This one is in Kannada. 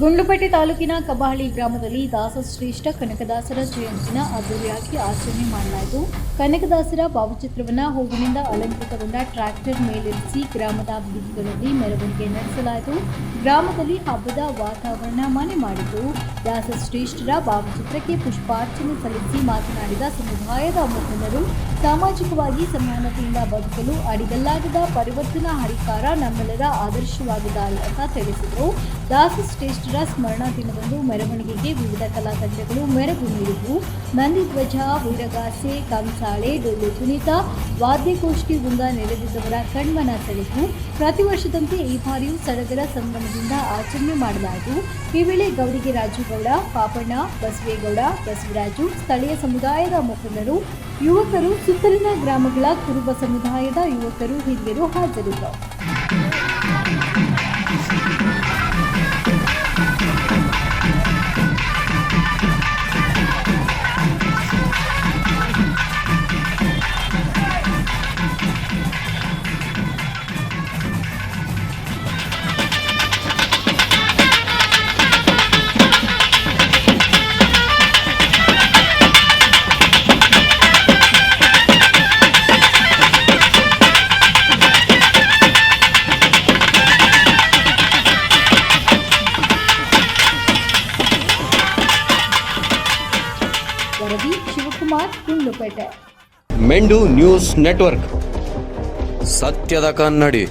ಗುಂಡ್ಲುಪೇಟೆ ತಾಲೂಕಿನ ಕಬ್ಬಹಳ್ಳಿ ಗ್ರಾಮದಲ್ಲಿ ದಾಸಶ್ರೇಷ್ಠ ಕನಕದಾಸರ ಜಯಂತಿನ ಅದ್ದೂರಿಯಾಗಿ ಆಚರಣೆ ಮಾಡಲಾಯಿತು. ಕನಕದಾಸರ ಭಾವಚಿತ್ರವನ್ನು ಹೂವಿನಿಂದ ಅಲಂಕೃತಗೊಂಡ ಟ್ರ್ಯಾಕ್ಟರ್ ಮೇಲಿರಿಸಿ ಗ್ರಾಮದ ಬೀದಿಗಳಲ್ಲಿ ಮೆರವಣಿಗೆ ನಡೆಸಲಾಯಿತು. ಗ್ರಾಮದಲ್ಲಿ ಹಬ್ಬದ ವಾತಾವರಣ ಮನೆ ಮಾಡಿತು. ದಾಸಶ್ರೇಷ್ಠರ ಭಾವಚಿತ್ರಕ್ಕೆ ಪುಷ್ಪಾರ್ಚನೆ ಸಲ್ಲಿಸಿ ಮಾತನಾಡಿದ ಸಮುದಾಯದ ಮುಖಂಡರು, ಸಾಮಾಜಿಕವಾಗಿ ಸಮಾನತೆಯಿಂದ ಬದುಕಲು ಅಡಿಗಲ್ಲಾಗದ ಪರಿವರ್ತನಾ ಹರಿಕಾರ ನಮ್ಮೆಲ್ಲರ ಆದರ್ಶವಾಗಿದೆ ಅಂತ ತಿಳಿಸಿದರು. ದಾಸಶ್ರೇಷ್ಠರ ಸ್ಮರಣಾ ದಿನದಂದು ಮೆರವಣಿಗೆಗೆ ವಿವಿಧ ಕಲಾ ತಂಡಗಳು ಮೆರಗು ನೀಡಿದವು. ನಂದಿಧ್ವಜ ವೀರಗಾಸೆ ಕಂಸಾಳೆ, ಡೊಳ್ಳು ಕುಣಿತ, ವಾದ್ಯಗೋಷ್ಠಿ ವೃಂದ ನೆರೆದಿದ್ದವರ ಕಣ್ಮನ ಸೆಳೆದು ಪ್ರತಿ ವರ್ಷದಂತೆ ಈ ಬಾರಿಯೂ ಸಡಗರ ಸಂಭ್ರಮದಿಂದ ಆಚರಣೆ ಮಾಡಲಾಯಿತು. ಈ ವೇಳೆ ಗೌರಿಗೆ ರಾಜುಗೌಡ, ಪಾಪಣ್ಣ, ಬಸವೇಗೌಡ, ಬಸವರಾಜು, ಸ್ಥಳೀಯ ಸಮುದಾಯದ ಮುಖಂಡರು, ಯುವಕರು, ಸುತ್ತಲಿನ ಗ್ರಾಮಗಳ ಕುರುಬ ಸಮುದಾಯದ ಯುವಕರು, ಹಿರಿಯರು ಹಾಜರಿದ್ದರು. ವರದಿ ಶಿವಕುಮಾರ್ ಗುಂಡ್ಲುಪೇಟೆ ಮೆಂಡು ನ್ಯೂಸ್ ನೆಟ್ವರ್ಕ್. ಸತ್ಯದ ಕನ್ನಡಿ.